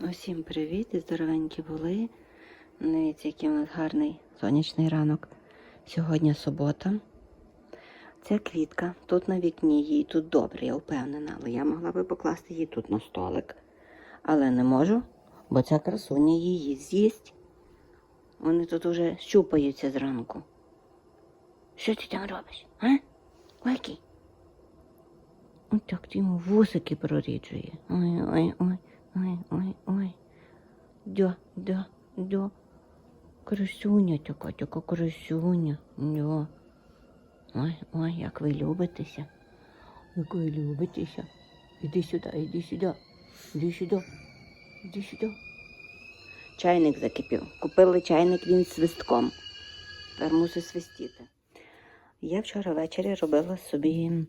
Усім привіт і здоровенькі були. Дивіться, який у нас гарний сонячний ранок. Сьогодні субота. Ця квітка тут на вікні, їй тут добре, я впевнена, але я могла би покласти її тут на столик. Але не можу, бо ця красуня її з'їсть. Вони тут уже щупаються зранку. Що ти там робиш? А? Лайки? Ось так ти йому вусики проріджує. Ой, ой, ой, ой. Дя, дя, дя. Красуня така, така красуня. Дя. Ой, ой, як ви любитеся. Як ви любитеся. Іди сюди, іди сюди. Іди сюди. Іди сюди. Чайник закипів. Купили чайник він свистком. Тепер мусить свистіти. Я вчора ввечері робила собі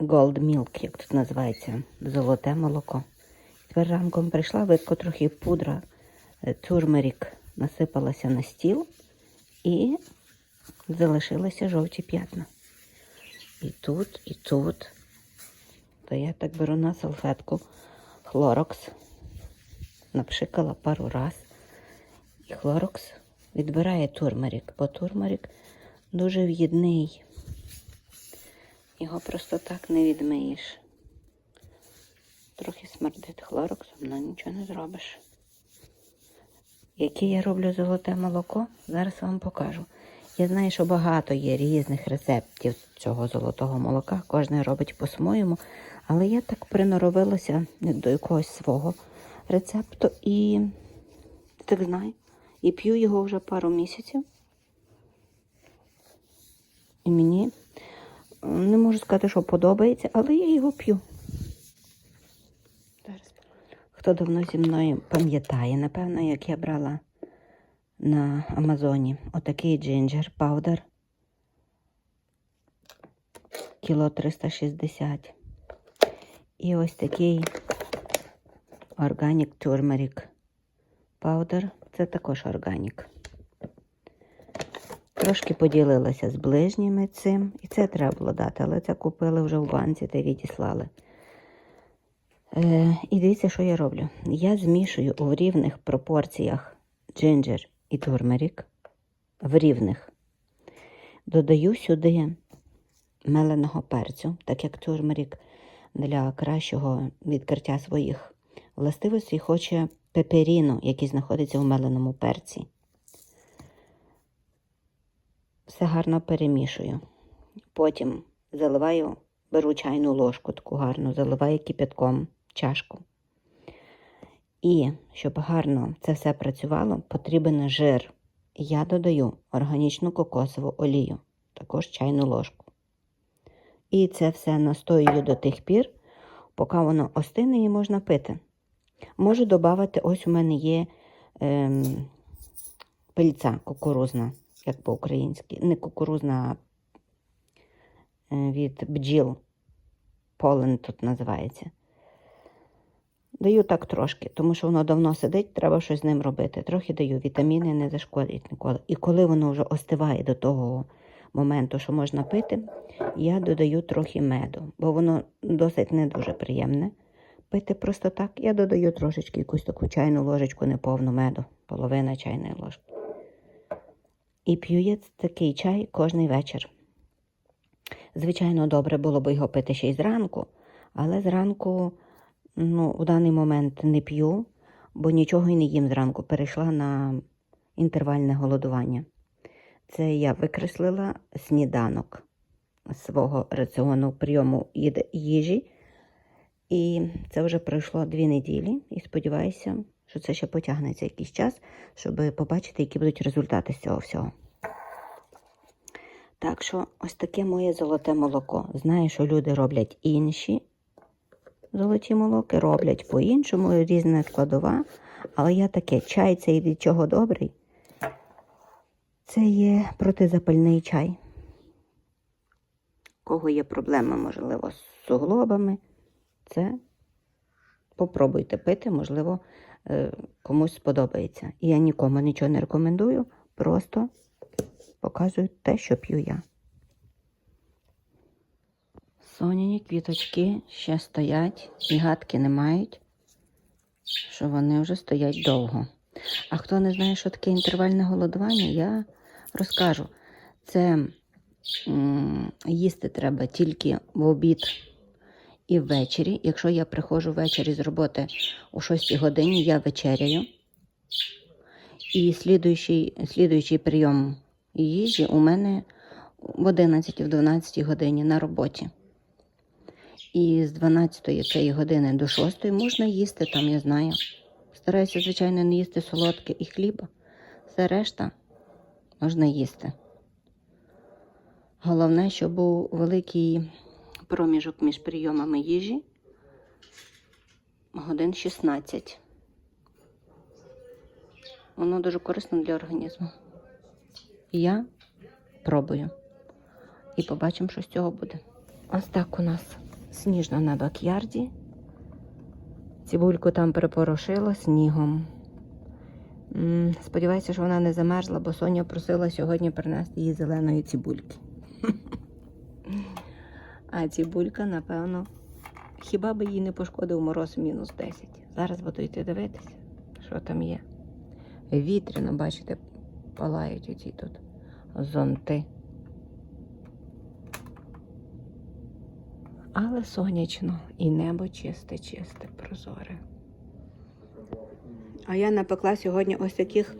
Gold Milk, як тут називається, золоте молоко. Тепер ранком прийшла, видко трохи пудра, е, турмерік насипалася на стіл і залишилися жовті п'ятна. І тут, і тут. То я так беру на салфетку хлорокс, напшикала пару раз. І хлорокс відбирає турмерік, бо турмерік дуже в'їдний. Його просто так не відмиєш. Трохи смердить хлороксом, але нічого не зробиш. Яке я роблю золоте молоко, зараз вам покажу. Я знаю, що багато є різних рецептів цього золотого молока, кожен робить по-своєму, але я так приноровилася до якогось свого рецепту і так знаю. І п'ю його вже пару місяців. І мені не можу сказати, що подобається, але я його п'ю. Хто давно зі мною пам'ятає, напевно, як я брала на Амазоні отакий джинджер паудер. Кіло 360. І ось такий органік турмерік паудер. Це також органік. Трошки поділилася з ближніми цим. І це треба було дати, але це купили вже в банці та відіслали. Е, і дивіться, що я роблю. Я змішую у рівних пропорціях джинджер і турмерік. В рівних. Додаю сюди меленого перцю, так як турмерік для кращого відкриття своїх властивостей хоче пеперіну, який знаходиться у меленому перці. Все гарно перемішую. Потім заливаю, беру чайну ложку таку гарну, заливаю кипятком чашку. І щоб гарно це все працювало, потрібен жир. Я додаю органічну кокосову олію, також чайну ложку. І це все настоюю до тих пір, поки воно остине і можна пити. Можу додати, ось у мене є ем, пильця кукурузна як по-українськи, не кукурузна а від бджіл. Полен тут називається. Даю так трошки, тому що воно давно сидить, треба щось з ним робити. Трохи даю, вітаміни не зашкодять ніколи. І коли воно вже остиває до того моменту, що можна пити, я додаю трохи меду, бо воно досить не дуже приємне. Пити просто так. Я додаю трошечки якусь таку чайну ложечку неповну меду, половина чайної ложки. І п'ю я такий чай кожний вечір. Звичайно, добре було б його пити ще й зранку, але зранку, ну, в даний момент не п'ю, бо нічого й не їм зранку. Перейшла на інтервальне голодування. Це я викреслила сніданок свого раціону прийому їжі. І це вже пройшло дві неділі. І сподіваюся, що це ще потягнеться якийсь час, щоб побачити, які будуть результати з цього всього. Так що, ось таке моє золоте молоко. Знаю, що люди роблять інші золоті молоки, роблять по-іншому, різна складова. Але я таке чай цей від чого добрий. Це є протизапальний чай. Кого є проблеми, можливо, з суглобами, це попробуйте пити, можливо, Е, комусь сподобається. І я нікому нічого не рекомендую, просто показую те, що п'ю я. Соняні квіточки ще стоять, і гадки не мають, що вони вже стоять довго. А хто не знає, що таке інтервальне голодування, я розкажу. Це м, їсти треба тільки в обід і ввечері. Якщо я приходжу ввечері з роботи о 6 годині, я вечеряю. І слідуючий, слідуючий прийом їжі у мене в 11-12 годині на роботі. І з 12 цієї години до 6 можна їсти там, я знаю. Стараюся, звичайно, не їсти солодке і хліба. Все решта можна їсти. Головне, щоб був великий проміжок між прийомами їжі. Годин 16. Воно дуже корисно для організму. Я пробую. І побачимо, що з цього буде. Ось так у нас сніжно на бакярді. Цибульку там припорошило снігом. Сподіваюся, що вона не замерзла, бо Соня просила сьогодні принести їй зеленої цибульки. А цибулька, напевно, хіба би їй не пошкодив мороз мінус 10. Зараз буду йти дивитися, що там є. Вітряно, бачите, палають оці тут зонти. Але сонячно і небо чисте, чисте, прозоре. А я напекла сьогодні ось таких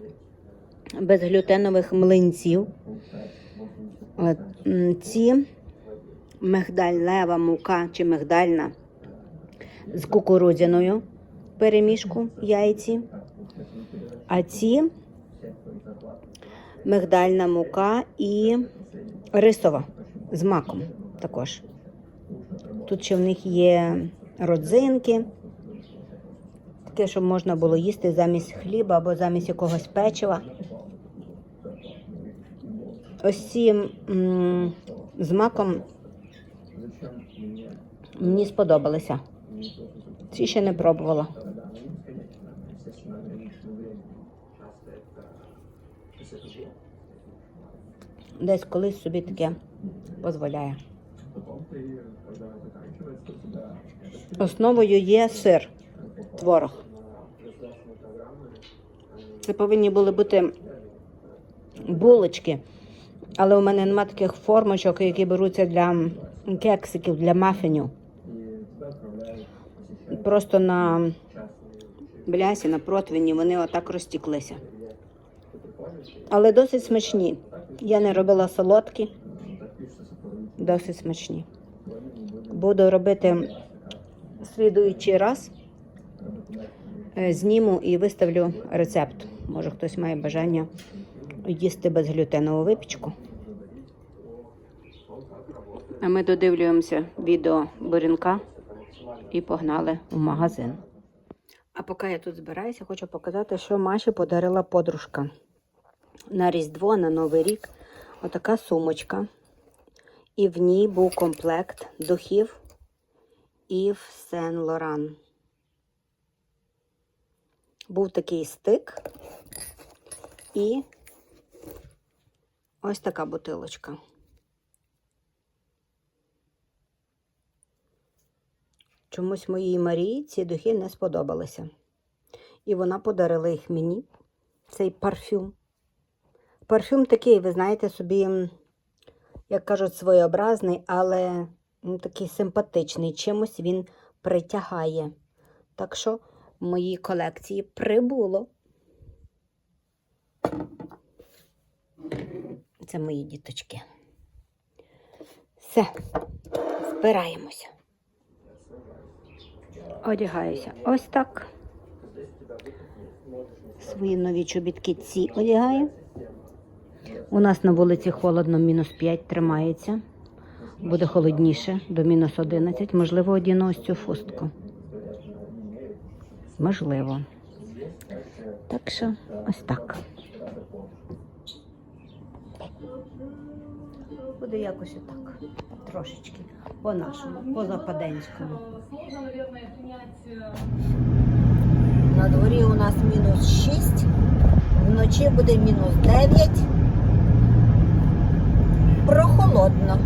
безглютенових млинців. Ці мигдалева мука чи мигдальна з кукурудзяною перемішку яйці. А ці мигдальна мука і рисова з маком також. Тут ще в них є родзинки, таке, щоб можна було їсти замість хліба або замість якогось печива. Ось ці м, з маком мені сподобалися. Ці ще не пробувала. Десь колись собі таке дозволяє. Основою є сир, творог. Це повинні були бути булочки, але у мене нема таких формочок, які беруться для кексиків, для мафінів. Просто на блясі, на противні вони отак розтіклися. Але досить смачні. Я не робила солодкі, досить смачні. Буду робити слідуючий раз. Е, Зніму і виставлю рецепт. Може, хтось має бажання їсти безглютенову випічку. А ми додивлюємося відео Борінка і погнали в магазин. А поки я тут збираюся, хочу показати, що Маші подарила подружка. На Різдво, на Новий рік. Отака сумочка. І в ній був комплект духів Ів Сен Лоран. Був такий стик і ось така бутилочка. Чомусь моїй Марії ці духи не сподобалися. І вона подарила їх мені, цей парфюм. Парфюм такий, ви знаєте, собі, як кажуть, своєобразний, але ну, такий симпатичний. Чимось він притягає. Так що в моїй колекції прибуло. Це мої діточки. Все, збираємося. Одягаюся ось так. Свої нові чобітки ці одягаю. У нас на вулиці холодно, мінус 5 тримається. Буде холодніше до мінус 11. Можливо, одіну ось цю фустку. Можливо. Так що ось так. Буде якось отак. Трошечки. По-нашому, по-западенському. На дворі у нас мінус 6, вночі буде мінус 9. Прохолодно.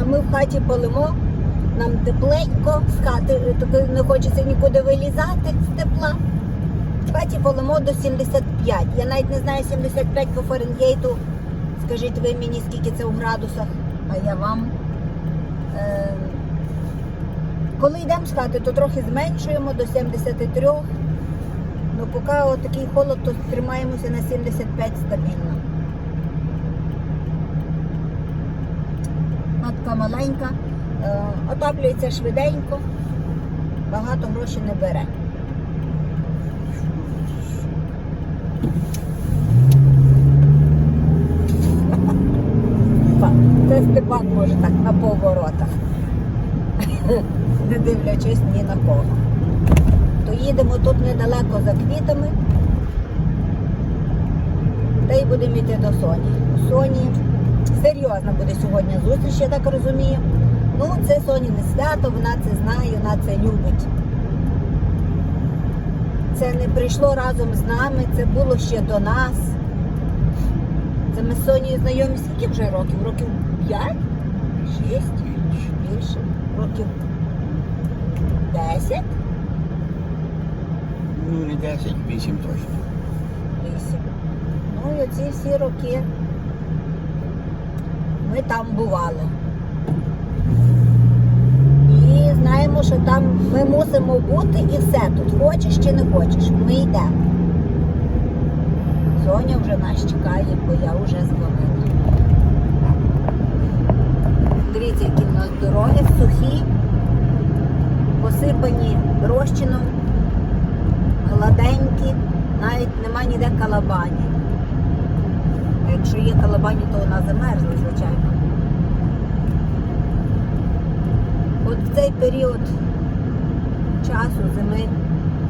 А ми в хаті палимо Нам тепленько з хати, е, не хочеться нікуди вилізати з тепла. В хаті полимо до 75. Я навіть не знаю 75 по Фаренгейту. Скажіть ви мені, скільки це у градусах, а я вам. Е, коли йдемо з хати, то трохи зменшуємо до 73. Ну, поки такий холод, то тримаємося на 75 стабільно. Матка маленька, е, отаплюється швиденько, багато грошей не бере. Це Степан може так на поворотах, не дивлячись ні на кого. То їдемо тут недалеко за квітами. Та й будемо йти до Соні. Соні серйозна буде сьогодні зустріч, я так розумію. Ну, це Соні не свято, вона це знає, вона це любить. Це не прийшло разом з нами, це було ще до нас. Це ми з Сонією знайомі скільки вже років? Років 5? 6? Більше? Років 10? Ну, не 10, 8 точно. 8. Ну і оці всі роки ми там бували. І знаємо, що там ми мусимо бути і все тут. Хочеш чи не хочеш, ми йдемо. Соня вже нас чекає, бо я вже дзвонила. Дивіться, які в нас дороги сухі, посипані розчином, гладенькі, навіть нема ніде калабані. Якщо є калабані, то вона замерзла, звичайно. От в цей період часу зими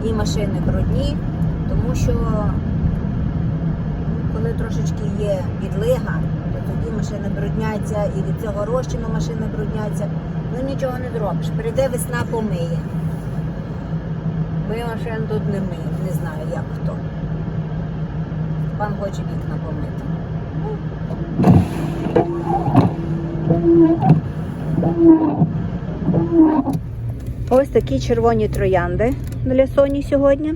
і машини брудні, тому що ну, коли трошечки є відлига, то тоді машини брудняться і від цього розчину машини брудняться. Ну нічого не зробиш. Прийде весна помиє. Ми машин тут не миємо, не знаю як хто. Пан хоче вікна помити. Ось такі червоні троянди для Соні сьогодні.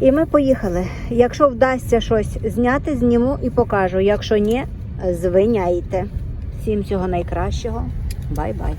І ми поїхали. Якщо вдасться щось зняти, зніму і покажу. Якщо ні, звиняйте. Всім всього найкращого. Бай-бай.